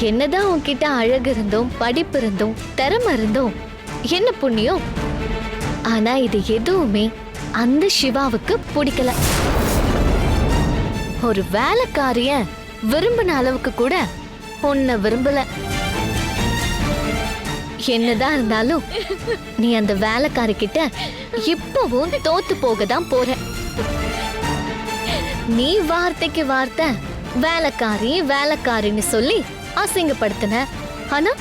என்னதான் உன்கிட்ட அழகு இருந்தோம் படிப்பு இருந்தோம் திறமை இருந்தோம் என்ன புண்ணியம்? ஆனா இது எதுவுமே அந்த சிவாவுக்கு பிடிக்கல. ஒரு வேலைக்காரிய விரும்பின அளவுக்கு கூட உன்னை விரும்பல. என்னதான் இருந்தாலும் நீ அந்த வேலைக்காரக்கிட்ட இப்பவும் தோத்து போக தான் போற. நீ வார்த்தைக்கு வார்த்தை வேலைக்காரி வேலைக்காரின்னு சொல்லி அசிங்கப்படுத்தின. ஆனா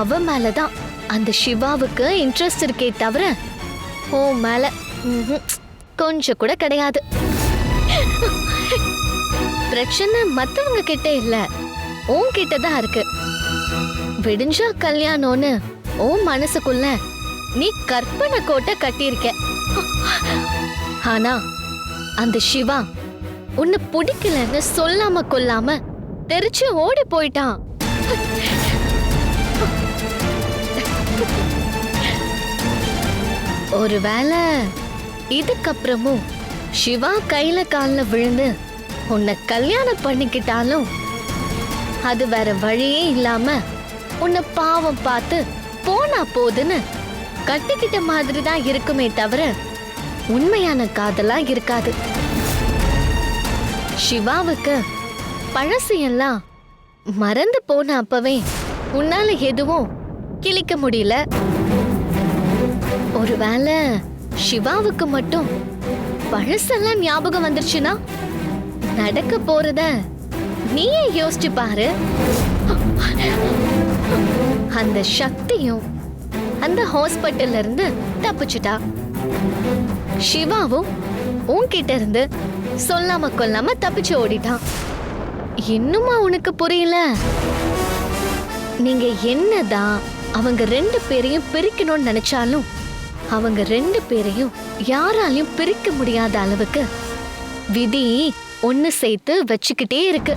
அவ மேலதான் அந்த சிவாவுக்கு இன்ட்ரெஸ்ட் இருக்கே தவிர ஓ மேல கொஞ்சம் கூட கிடையாது. பிரச்சனை மத்தவங்க கிட்ட இல்ல உன்கிட்ட தான் இருக்கு. விடிஞ்சா கல்யாணம்னு ஓ மனசுக்குள்ள நீ கற்பனை கோட்டை கட்டியிருக்க. ஆனா அந்த சிவா உன்னை பிடிக்கலன்னு சொல்லாம கொல்லாம தெரிச்சு ஓடி போயிட்டான். ஒருவேளை இதுக்கப்புறமும் சிவா கையில காலில் விழுந்து உன்னை கல்யாணம் பண்ணிக்கிட்டாலும் அது வேற வழியே இல்லாம உன்னை பாவம் பார்த்து போனா போதுன்னு. கட்டிக்கிட்ட மாதிரி தான் இருக்குமே தவிர உண்மையான காதலா இருக்காது. சிவாவுக்கு பழசு எல்லாம் மறந்து போன அப்பவே உன்னால எதுவும் கிழிக்க முடியல. ஒருவேளை சிவாவுக்கு மட்டும் பழசெல்லாம் ஞாபகம் வந்துருச்சுன்னா நடக்க போறத நீயே யோசிச்சு பாரு. அந்த சக்தியும் அந்த ஹாஸ்பிட்டல்ல இருந்து தப்பிச்சுட்டா. சிவாவும் உன்கிட்ட இருந்து சொல்லாம கொல்லாம தப்பிச்சு ஓடிட்டான் இன்னுமா உனக்கு புரியல? நீங்க என்னதான் அவங்க ரெண்டு பேரையும் பிரிக்கணும்னு நினைச்சாலும் அவங்க ரெண்டு பேரையும் யாராலையும் பிரிக்க முடியாத அளவுக்கு விதி ஒன்னு சேர்த்து வச்சுக்கிட்டே இருக்கு.